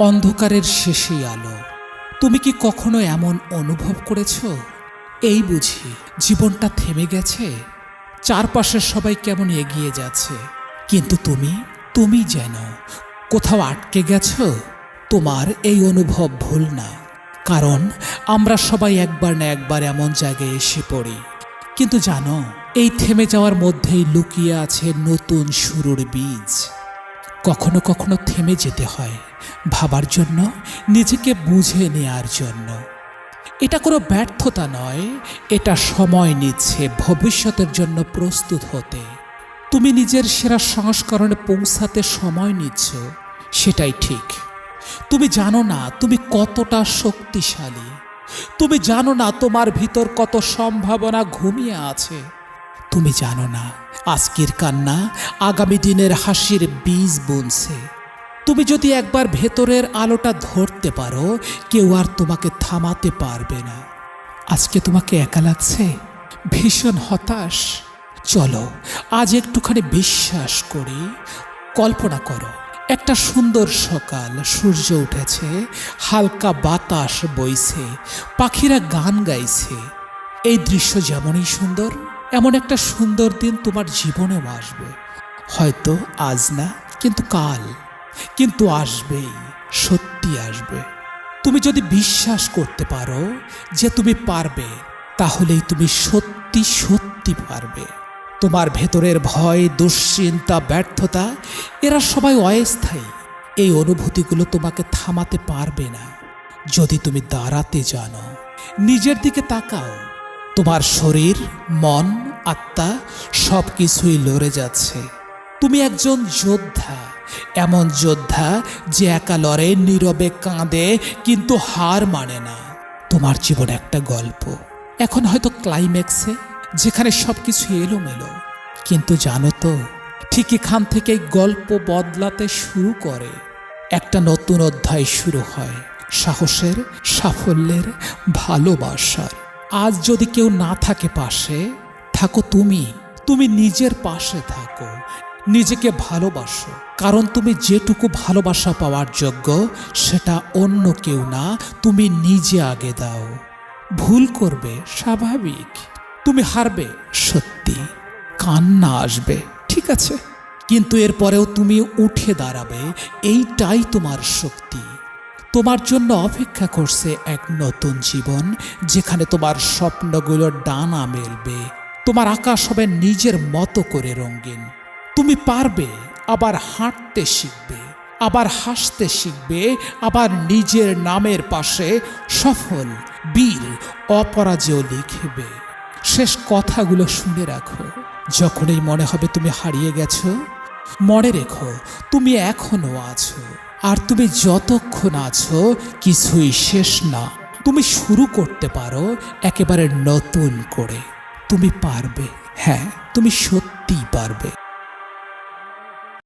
অন্ধকারের শেষেই আলো। তুমি কি কখনো এমন অনুভব করেছ? এই বুঝি, জীবনটা থেমে গেছে? চারপাশের সবাই কেমন এগিয়ে যাচ্ছে? কিন্তু তুমি তুমি যেন কোথাও আটকে গেছ? তোমার এই অনুভব ভুল না। কারণ আমরা সবাই একবার না একবার এমন জায়গায় এসে পড়ি। কিন্তু জানো, এই থেমে যাওয়ার মধ্যেই লুকিয়ে আছে নতুন শুরুর বীজ। কখনো কখনো থেমে যেতে হয় ভাবার জন্য, নিজেকে বুঝে নেয়ার জন্য। এটা কোনো ব্যর্থতা নয়, এটা সময় নিচ্ছে ভবিষ্যতের জন্য প্রস্তুত হতে। তুমি নিজের সেরা সংস্করণে পৌঁছাতে সময় নিচ্ছ, সেটাই ঠিক। তুমি জানো না তুমি কতটা শক্তিশালী। তুমি জানো না তোমার ভিতর কত সম্ভাবনা ঘুমিয়ে আছে। তুমি জানো না, আজকের কান্না আগামী দিনের হাসির বীজ বুনছে। তুমি যদি একবার ভেতরের আলোটা ধরতে পারো, কেউ আর তোমাকে থামাতে পারবে না। আজকে তোমাকে একা লাগছে? ভীষণ হতাশ। চলো, আজ একটুখানি বিশ্বাস করি। কল্পনা করো, একটা সুন্দর সকাল, সূর্য উঠেছে, হালকা বাতাস বইছে, পাখিরা গান গাইছে। এই দৃশ্য যেমনই সুন্দর এমন একটা সুন্দর দিন তোমার জীবনেও আসবে। হয়তো আজ না, কিন্তু কাল। কিন্তু আসবেই সত্যি আসবে। তুমি যদি বিশ্বাস করতে পারো যে তুমি পারবে, তাহলেই তুমি সত্যি সত্যি পারবে। তোমার ভেতরের ভয়, দুশ্চিন্তা, ব্যর্থতা, এরা সবাই অস্থায়ী। এই অনুভূতিগুলো তোমাকে থামাতে পারবে না। যদি তুমি দাঁড়াতে জানো, নিজের দিকে তাকাও। তোমার শরীর, মন, আত্মা সব কিছুই লড়ে যাচ্ছে। তুমি একজন যোদ্ধা, এমন যোদ্ধা যে একা লড়ে, নীরবে কাঁদে, কিন্তু হার মানে না। তোমার জীবন একটা গল্প। এখন হয়তো ক্লাইম্যাক্সে যেখানে সব কিছু এলোমেলো। কিন্তু জানো তো, ঠিক এখান থেকে গল্প বদলাতে শুরু করে। একটা নতুন অধ্যায় শুরু হয়, সাহসের, সাফল্যের, ভালোবাসার। আজ যদি কেউ না থাকে পাশে, থাকো তুমি। তুমি নিজের পাশে থাকো। নিজেকে ভালোবাসো। কারণ তুমি যেটুকু ভালোবাসা পাওয়ার যোগ্য, সেটা অন্য কেউ না। তুমি নিজে আগে দাও। ভুল করবে, স্বাভাবিক। তুমি হারবে, সত্যি। কান্না আসবে, ঠিক আছে? কিন্তু এরপরেও তুমি উঠে দাঁড়াবে। এইটাই তোমার শক্তি। তোমার জন্য অপেক্ষা করছে এক নতুন জীবন, যেখানে তোমার স্বপ্নগুলো ডানা মেলবে। তোমার আকাশ হবে নিজের মতো করে রঙিন। তুমি পারবে আবার হাঁটতে শিখবে, আবার হাসতে শিখবে, আবার নিজের নামের পাশে সফল, বীর, অপরাজেয় লিখবে। শেষ কথাগুলো শুনে রাখো। যখনই মনে হবে তুমি হারিয়ে গেছো, মনে রেখো, তুমি এখনও আছো। আর তুমি যতক্ষণ আছো, কিছুই শেষ না। তুমি শুরু করতে পারো, একেবারে নতুন করে। তুমি পারবে হ্যাঁ তুমি সত্যিই পারবে।